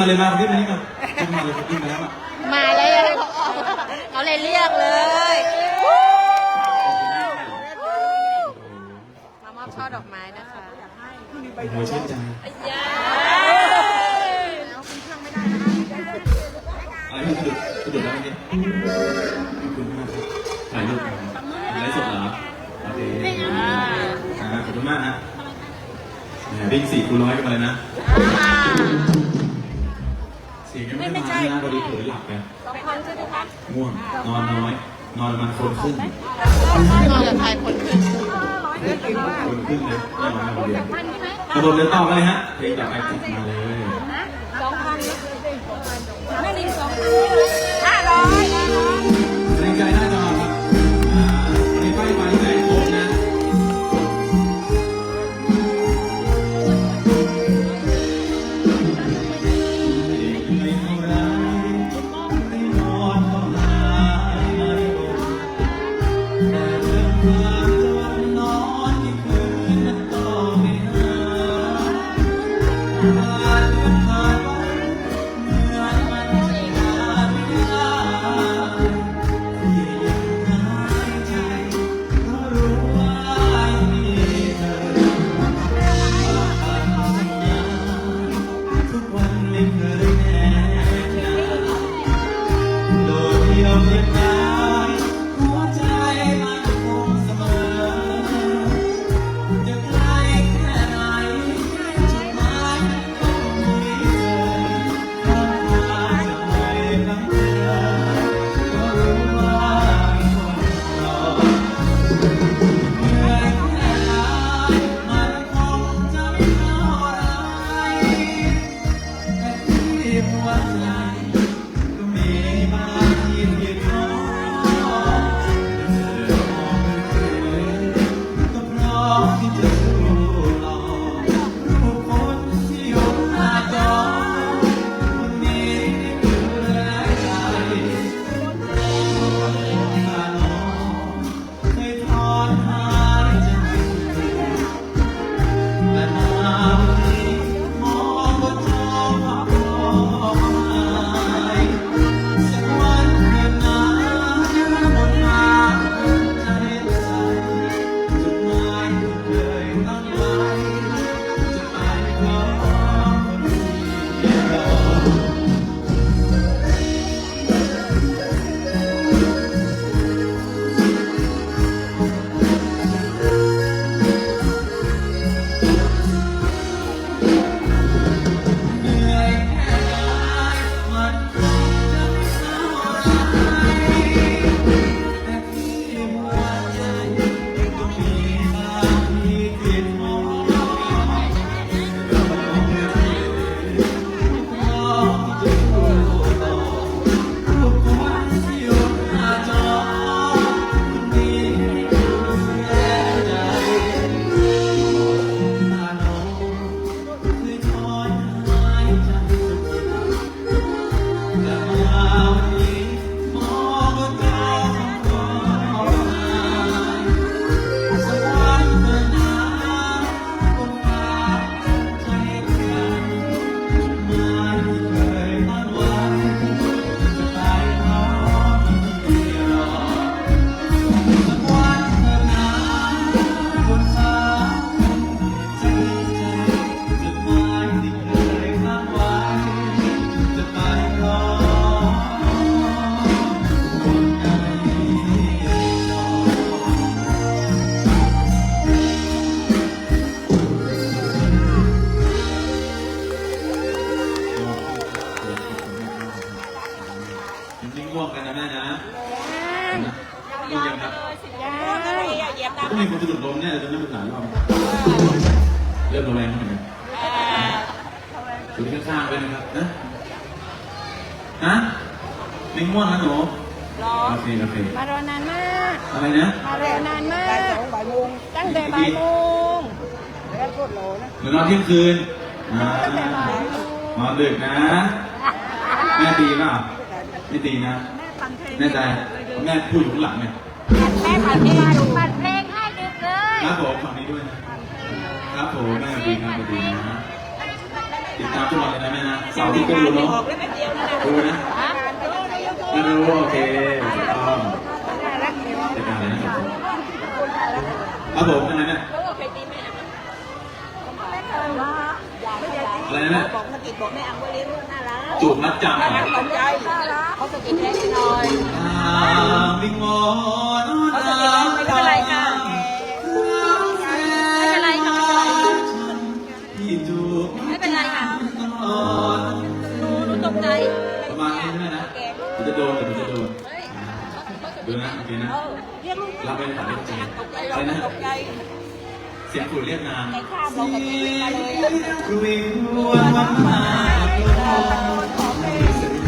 มาเลยมาคุณพี่มานี่มาคุณมาเลยคุณพี่มาแล้วอะมาเลยเขาเลยเรียกเลยมามอบช่อดอกไม้นะคะโอ้โหชื่นใจอะไรพี่สะดุดสะดุดแล้วเนี่ยขอบคุณมากครับถ่ายรูปกันไลฟ์สดเหรอโอเคอ่าขอบคุณมากนะแหมวิ่งสี่คูณร้อยกันมาเลยนะเสี ยงยังไม่มานะพอดีเผลอหลับไปสองคนใช่ไหมคะง่วงนอนน้อย นอนประมาณคนครึ่งนอนกับใครคนคืนคนครึ่งเลยไม่นอนคนเดียวกระโดดเดินต่อมาเลยฮะเพลงต่อไปจัดมาเลยสองพันไม่ลิงสองพัน โอ้แม่ดีนะดีนะติดตามทุกวันเลยนะแม่นะสาวที่ก็รู้เนาะรู้นะรู้โอเคถูกต้องเป็นอะไรนะครับครับผมอะไรเนี่ยอะไรนะบอกสกิดบอกแม่อังว่าเลี้ยลูน่ารักจูบมัดจำน่ารักสนใจเขาสกิดแค่นิดหน่อยอ่าวิงวอนไม่เป็นไรค่ะ เนี่ยนะ เรียกลูกรัเป็นภาษาเวียดจีนตกใจเราตกใจเสียงครูเรียกนามในข้าเรียกปู่วันมา ขอเพลง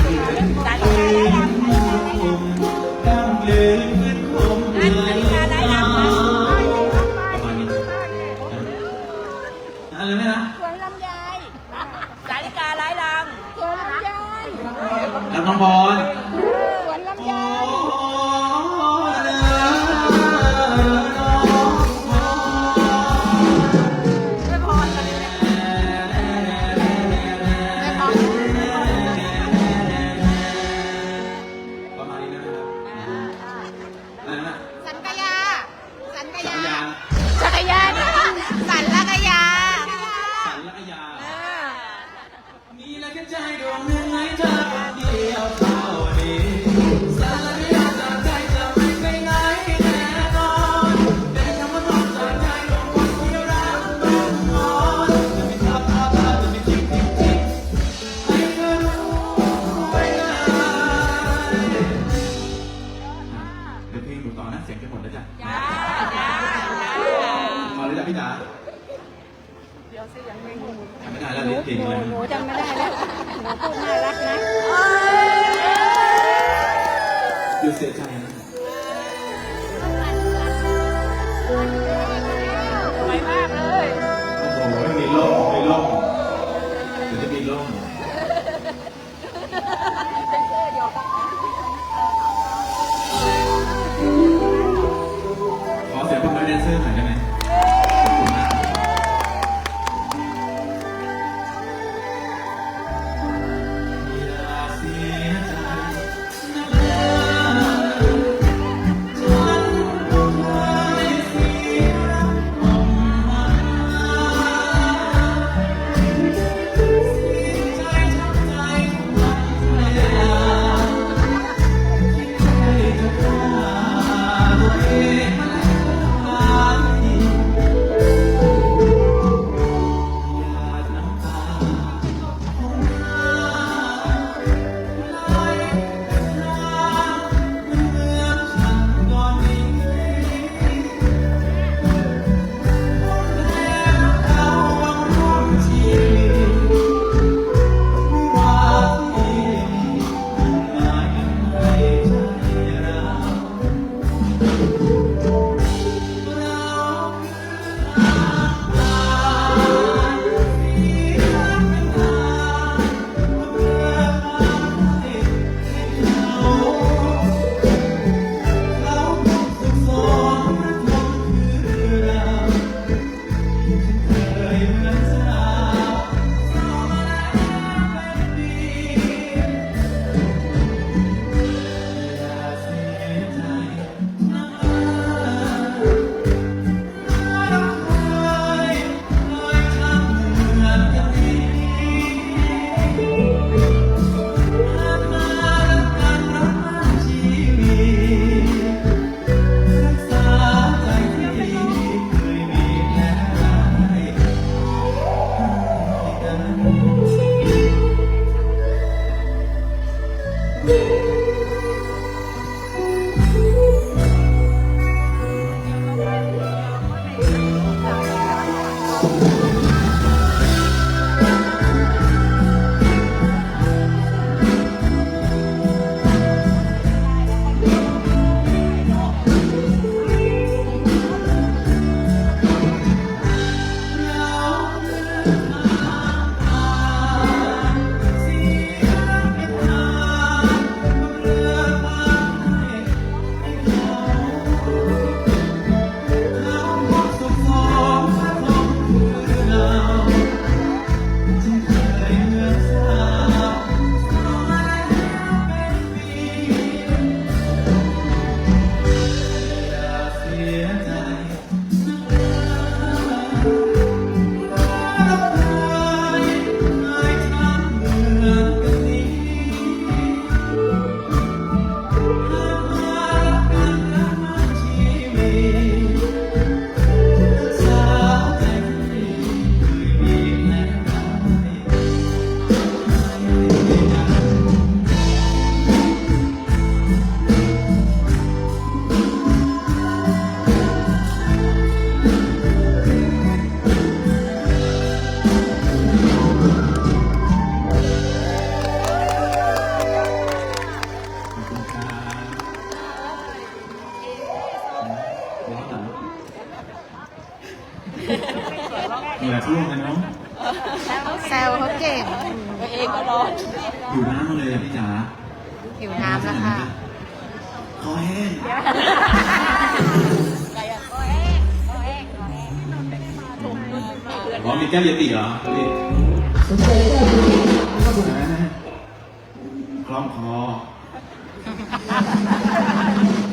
ล้องคอ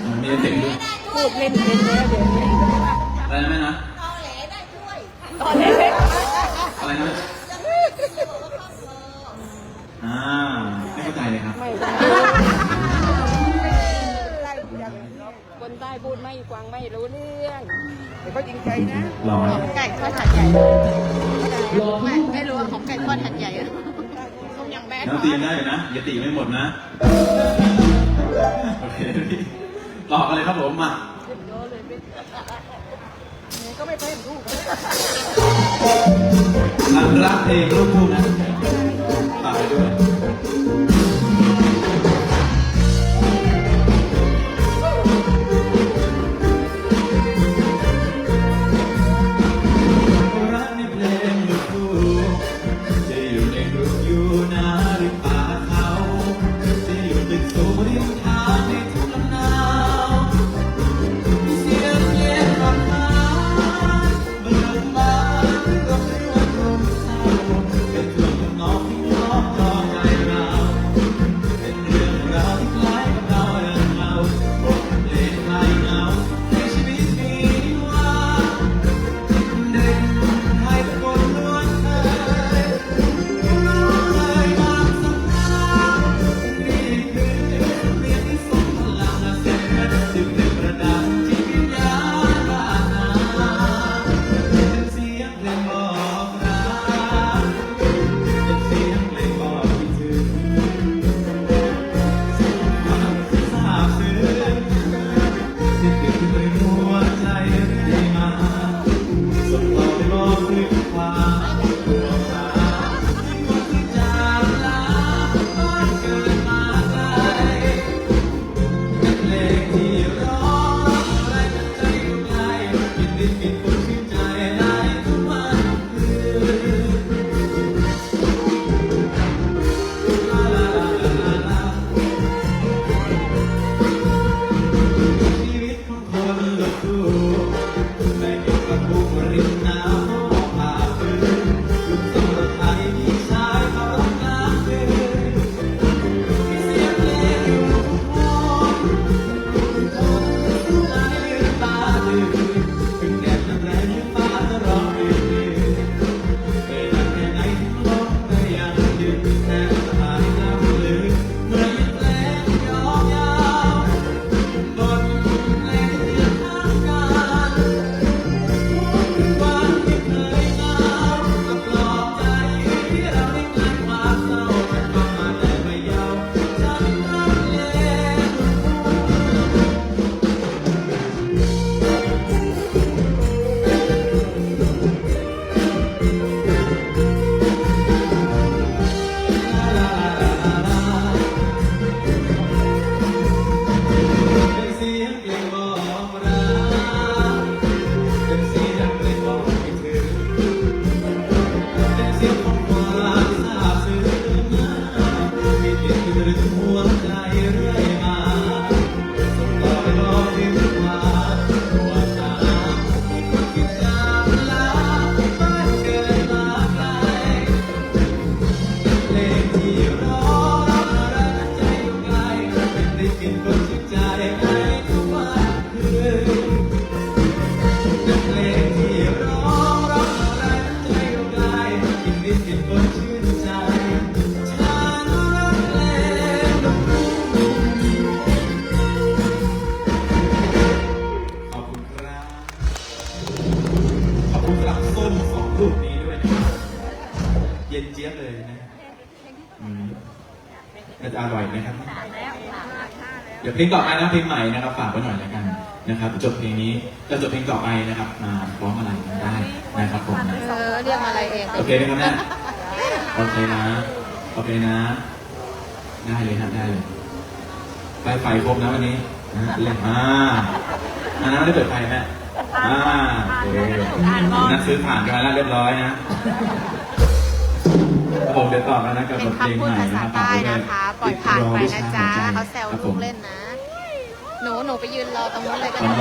อ๋อมีเยติด้วยพูดเล่นเล่นแล้วเดี๋ยวนี้อะไรนะแม่นะตอนนี้อะไรนะอ่าไม่เข้าใจเลยครับไม่คนใต้พูดไม่ฟังไม่รู้เรื่องแต่ก็จริงใจนะรอไก่ทอดหัดใหญ่ไม่ไม่รู้ว่าของไก่ทอดหัดใหญ่ต้มยำแม่ น้ำตีนได้อยู่นะ อย่าตีไม่หมดนะ โอเคพี่ต่อกันเลยครับผมมาก็ไม่เป็นรูปรักรักเพลงลูกทุ่งนะฝากไปด้วย ลงต่อไปนะเพลงใหม่นะครับฝากไว้หน่อยแล้วกันนะครับจบเพลงนี้แล้วจบเพลงต่อไปนะครับมาร้องอะไรกันได้นะครับผมนะเออเรียกอะไรเองโอเคนะครับเนี่ยโอเคนะโอเคนะ ได้เลยครับได้เลยไฟไฟครบนะวันนี้นะเล่นอ่าอันนั้นไม่ได้เปิดไฟแม่อ่าโอเคนักซื้อผ่านกันมาแล้วเรียบร้อยนะครับผมเดี๋ยวต่อแล้วนะกับเป็นบทเพลงคำพูดใหม่ภาษานะใต้ฝากนะไว้คะด้วยปล่อยผ่านไปนะจ๊ะติดรอวิชาหัวใจเขาแซวครับผลูมกเล่นนะ หนูหนูไปยืนรอตรงนู้นเลยก็ได้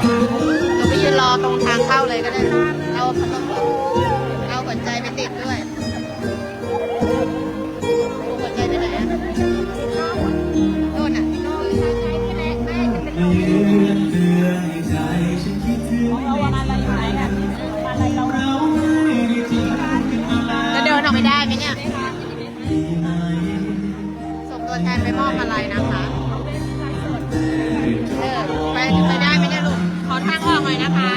หนูไปยืนรอตรงทางเข้าเลยก็ได้ เอาพัดลมเอาหัวใจไปติดด้วยเอาหัวใจไปไหนอะนู่นอะไม่ยืนเตือนให้ใจฉันคิดถึงเราไม่ได้ทิ้งกันมาแล้วจะเดินออกไปได้ไหมเนี่ยดีไหมส่งตัวแทนไปมอบอะไรนะคะแต่เออ ไปไปได้ไม่ได้ลูกขอทางออกหน่อยนะคะ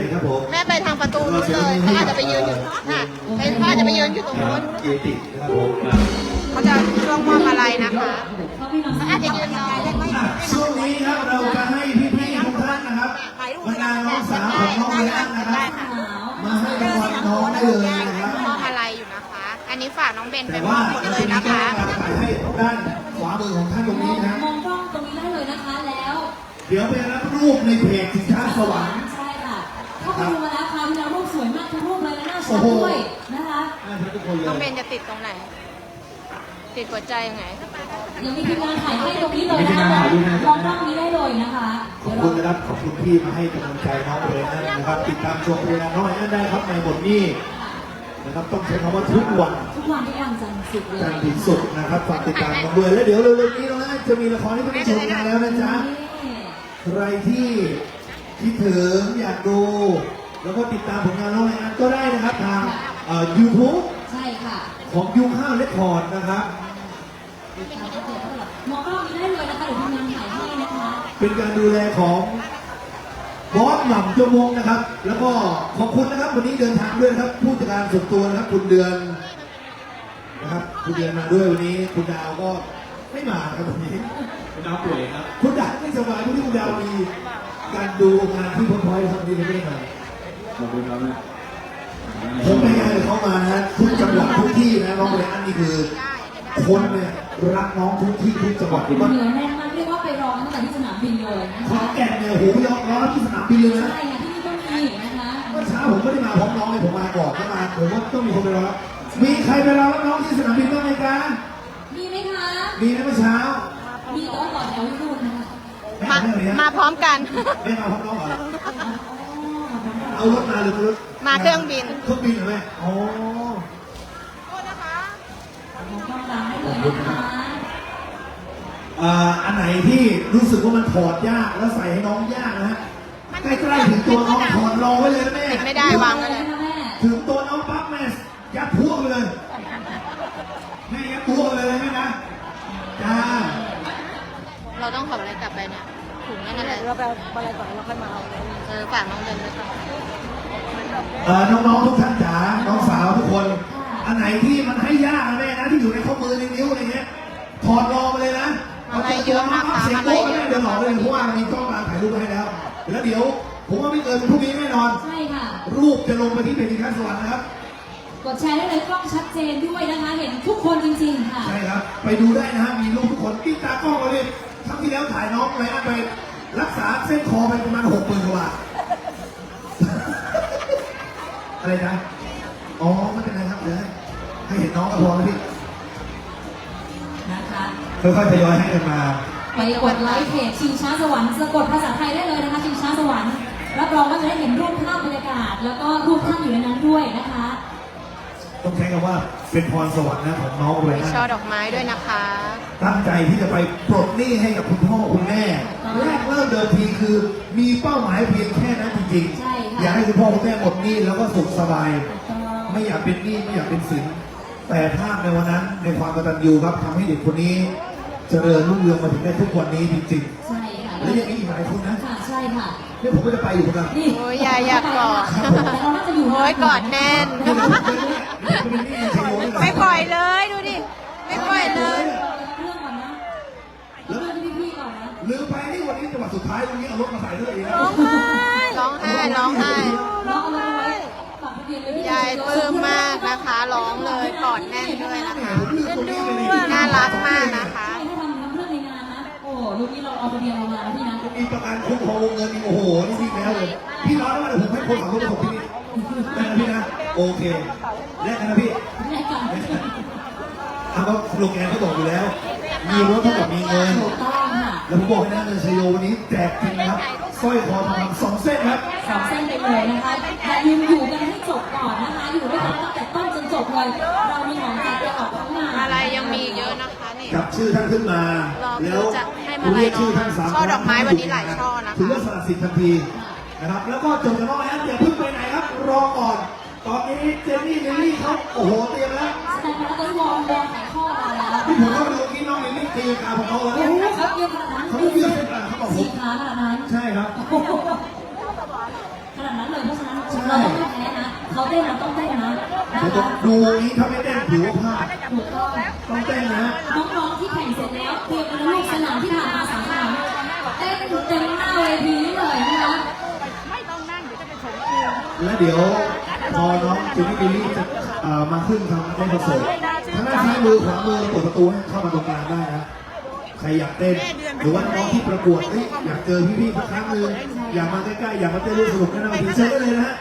ห้กับเลนเซอร์หน่อยครับผมแม่ไปทางประตูนู้นเลยเขาอาจจะไปยืนอยู่น่ะเป็นเขาอาจจะไปยืนอยู่ตรงนู้นเอตินะครับผมเขาจะช่วงมอบอะไรนะคะเขาอาจจะยืนรอช่วงนี้ครับเราจะให้พี่ๆทุกท่านนะครับบรรดาน้องสาวของน้องเรียนนะครับมาให้รางวัลน้องได้เลยนะครับมอบอะไรอยู่นะคะ อันนี้ฝากน้องเบนไปแต่มอว่าบหมดเราเลจะยมีนะแก้คะวถ่ายให้ด้านขวามือของท่านตรงมนี้องนะมองกล้องตรงนี้ได้เลยนะคะแล้ว เดี๋ยวไปรับรูปในเพจสินค้าสวรรค์ ใช่ค่ะเข้าไปดูมาแล้วคราวที่แล้วรูปสวยมากทุกรูปเลยและน่าชัดด้วยนะคะให้ทุกคนเลน้องเบยนจะติดตรงไหน ติดหัวใจยังไงยังมีทีมงานถ่ายให้ตรงนี้เลยนะคะมองกล้องนี้ได้เลยนะคะขอเดี๋บยวเราคุณนะครับขอบคุณที่มาให้กำลังใจน้องเลยนั่นนะครับ ติดตามชมเพลงน้องนั่นได้ครับในบทนี้นะครับต้องใช้คำว่าทุกวันทุกวันทุกวันจันทร์สุดเลยจันทร์ถึงศุกร์นะครับฝากติดตามกันด้วยแล้วเดี๋ยวเร็วๆนี้น้องนะจะมีละครที่ไปชมกันแล้วนะจ๊ะนี่ใครที่ คิดถึงอยากดู แล้วก็ติดตามผลงานน้องไลอันก็ได้นะครับทางเอ่อ YouTube ใช่ค่ะของยูข้าวเลคคอร์ดนะครับมองกล้องนี้ได้เลยนะคะเดี๋ยวทีมงานถ่ายให้นะคะ เป็นการดูแลของบอสหม่ำจงวงนะครับ แล้วก็ขอบคุณนะครับ วันนี้เดินทางด้วยนะครับ ผู้จัดการส่วนตัวนะครับ คุณเดือนนะครับคุณเดือนมาด้วยวันนี้ คุณดาวก็ไม่มาครับวันนี้ คุณดาวป่วยครับ คุณดาวไม่สบายวันนี้คุณดาวมี การดูงานที่พอยพอยครับวันนี้เลยไม่ได้มาขอบคุณครับคผมไปงานกับเขามานะทุกจังหวัดทุกที่นะน้องเลยอันนี้คือคนเนี่ยรักน้องทุกที่ทุกจังหวัดที่ว่าเหนือแน่นมากเรียกว่าไปรอตั้งแต่ที่สนามบินเลยนะขอคะนแก่นเนี่ยโอ้โหยอมร้อนที่สนามบินเลยนะใช่ค่ะที่นี่ก็มีนะคะเมื่อเช้าผมไม่ได้มาพร้อมน้องเลยผมมาก่อนก็มาผมว่าต้องมีคนไปรอรับมีใครไปรอรับน้องที่สนามบินบ้างไหมกันมีไหมคะมีนะเมื่อเช้ามีแต่ว่าต่อแถวที่นู่นนะคะแม่มาไม่เอาเนี่ยมาพร้อมกัน ไม่มาพร้อมน้องเหรออ๋อเอารถมาหรือรถมาเครื่องบิน เครื่องบินเหรอแม่อ๋อของกำลังได้เลยนะคะอ่าอันไหนที่รู้สึกว่ามันถอดยากแล้วใส่ให้น้องยากนะฮะใกล้ๆถึงตัวน้องถอดรอไว้เลยนะแม่ปิดไม่ได้วางไว้เลยนะแม่ถึงตัวน้องปั๊บแม่ยัดพวกไปเลยแม่ยัดพวกไปเลยแม่นะจ้า เราต้องขออะไรกลับไปเนี่ยถุงนั่นแหละเราไปเอาอะไรก่อนเราค่อยมาเอาเออฝากน้องเดินไปก่อนเอ่อน้องๆทุกท่านจ๋าน้องสาวทุกคน อันไหนที่มันให้ยากนะแม่นะที่อยู่ในข้อมือในนิ้วอะไรเงี้ยถอดรอไปเลยนะอะไรเยอะมากเสียงอะไรโป๊ะเยแม่อะเดี๋ยวหลอกเลยเพราะว่ามันมีกล้องการถ่ายรูปไว้ให้แล้วแล้วเดี๋ยว ผมว่าไม่เกินพรุ่งนี้แน่นอน ใช่ค่ะ รูปจะลงไปที่เพจดิคัสสวรรค์นะครับกดแชร์ได้เลยกล้องชัดเจนด้วยนะคะ เห็นทุกคนจริงๆค่ะ ใช่ครับ ไปดูได้นะฮะมีรูปทุกคนกิ้งตากล้องมาเลย ครั้งที่แล้วถ่ายน้องอะไรนะไปรักษาเส้นคอไปประมาณหกหมื่นกว่าบาทอะไรนะ อ๋อไม่เป็นไรครับเดี๋ยวให้ให้เห็นน้องก็พอแล้วพี่ นะคะ ค่อยๆทยอยให้กันมา ไปกดไลค์เพจชิงช้าสวรรค์สะกดภาษาไทยได้เลยนะคะชิงช้าสวรรค์รับรองว่าจะได้เห็นรูปภาพบรรยากาศ แล้วก็รูปท่านอยู่ในนั้นด้วยนะคะ ต้องใช้คำว่าเป็นพรสวรรค์นะของน้องเลยมีนะช่อดอกไม้ด้วยนะคะ ตั้งใจที่จะไปปลดหนี้ให้กับคุณพ่อคุณแม่แรกเริ่มเดิมทีคือ มีเป้าหมายเพียงแค่นั้นจริงใช่ค่ะ อยากให้คุณพ่อคุณแม่หมดหนี้แล้วก็สุขสบาย ก็ไม่อยากเป็นหนี้ไม่อยากเป็นสิน แต่ภาพในวันนั้นในความกตัญญูครับทำให้เด็กคนนี้ เจริญรุ่งเรืองมาถึงได้ทุกวันนี้จริงใช่ค่ะๆ และยังมีอีกหลายคนนะค่ะใช่ค่ะเนี่ยผมก็จะไปอยู่เหมือนกันนี่โอ้ยยายอยากกอด แต่เราน่าจะอยู่โอ้ยกอดแน่น ไม่ ปล่อยเลยดูดิ ไม่ปล่อยเลยเรื่องก่อนนะเรื่องที่พี่ๆก่อนนะลืมไปนี่วันนี้จังหวัดสุดท้ายตรงนี้เอารถมาใส่ด้วยอีกแล้วร้องไห้ร้องไห้เราเอาไว้ฝากทะเบียนไว้ที่ยายปลื้มมากนะคะร้องเลยกอดแน่นด้วยนะคะน่ารักมากนะคะใช่ให้ทำน้ำเรื่องในงานนะโอ้ลูกนี้เราเอาทะเบียนเรามาแล้วพี่นะมีประกันคุ้มครองวงเงินอีกโอ้โหนี่พี่แล้วเลยพี่ร้อนแล้วเดี๋ยวผมให้คนขับรถไปส่งที่นี่ได้นะพี่นะโอเค แลกกันนะพี่แรกกันทำก็โรงงานเขาบอกอยู่แล้ว มีรถเท่ากับมีเงิน ถูกต้องค่ะแล้วผมบอกให้นะเงินชัยโยวันนี้แจกจริงครับสร้อยคอทองคำสองเส้นครับ สองเส้นไปเลยนะคะอย่าลืมอยู่กันให้จบก่อนนะคะ อยู่ด้วยกันตั้งแต่ต้นจนจบเลย เรามีของแจกจะออกทั้งงานอะไรยังมีเยอะนะคะนี่ จับชื่อท่านขึ้นมารอแล้วจะให้มาลัยเรียกชื่อท่านสามช่อดอกไม้วันนี้หลายช่อนะคะ ถือว่าสละสิทธิ์ทันทีนะครับ แล้วก็จบจากน้องแล้วอย่าเพิ่งไปไหนครับ รอก่อน ตอนนี้เจนนี่ลิลลี่เขาโอ้โหเตรียมแล้วแสดงว่าต้นวอร์มวอร์มขายข้อมาแล้วที่ผมเข้าไปดูเมื่อกี้น้องลิลลี่ตีกาของเขาแล้วโอ้โหครับเยอะขนาดนั้นเขาเยอะขนาดเขาบอกผสี่มขาขนาดนั้น ใช่ครับโอ้โหขนาดนั้นเลยเพราะฉะนั้นเราต้องไม่แพ้นะเขาเต้นเราต้องเต้นนะนะเดี๋ยวคะดูนี้ถ้าไม่เต้นถือว่าพลาดถูกต้องต้องเต้นนะ น้องๆที่แข่งเสร็จแล้วเตรียมกันลูกสนามที่ผ่านมาสามสนามเต้นเต็มหน้าเวทีนี่เลยนะคะ และเดี๋ยวพอน้องจนนี่ลิลลี่จะมาขึ้นทำเต้นคอนเสิร์ตทางด้านซ้ายมือขวามือเปิดประตูให้เข้ามาตรงกลางได้นะใครอยากเต้นหรือว่าน้องที่ประกวดเอ้ยอยากเจอพี่ๆสักครั้งหนึงอยากมาใกล้ๆอยากมาเต้นร่วมสนุกแนะนำทีเชิญได้เลยนะฮะ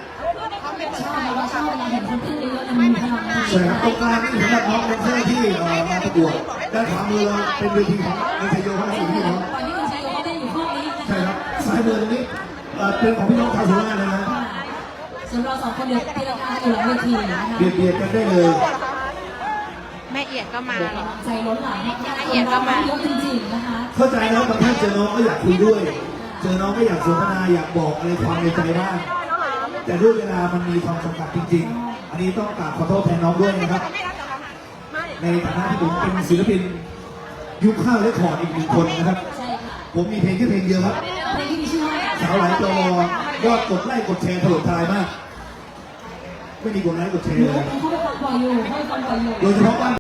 ชอบเราชอบเวลาเห็นคนเต้นเยอะๆมันมีพลังใช่ครับตรงกลางนี่สำหรับน้องแดนเซอร์ที่มาประกวดด้านขวามือเราเป็นเวทีของนักเทโยพัฒน์สุพี่น้องวันนี้คุณชายโยก็เต้นอยู่ข้อนี้นะใช่ครับซ้ายมือตรงนี้เป็นของพี่น้องชาวสุราษฎร์เลยนะ ส่วนเราสองคนเดี๋ยวตีลังกาอยู่หลังเวทีนะคะเบียดเบียดกันได้เลย แม่เอียดก็มานี่ใจล้นหลามมากๆละเอียดก็มาเยอะจริงๆนะคะ เข้าใจแล้วบางท่านเจอน้องก็อยากคุยด้วย เจอน้องก็อยากสนทนาอยากบอกอะไรความในใจบ้างแต่ด้วยเวลามันมีความจำกัดจริง ๆ อันนี้ต้องกราบขอโทษแทนน้องด้วยนะครับ ในฐานะที่ผมเป็นศิลปิน ยุคข้าวและขอร์ดอีกหนึ่งคนนะครับ ใช่ค่ะผมมีเพลงแค่เพลงเดียวครับ เพลงที่มีชื่อว่าสาวหลายจอ ยอดกดไลค์กดแชร์ถล่มทลายมาก ไม่มีกดไลค์กดแชร์หนูเลยเขาไปฟังบ่อยอยู่เขาไปฟังบ่อยอยู่ โดยเฉพาะบ้าน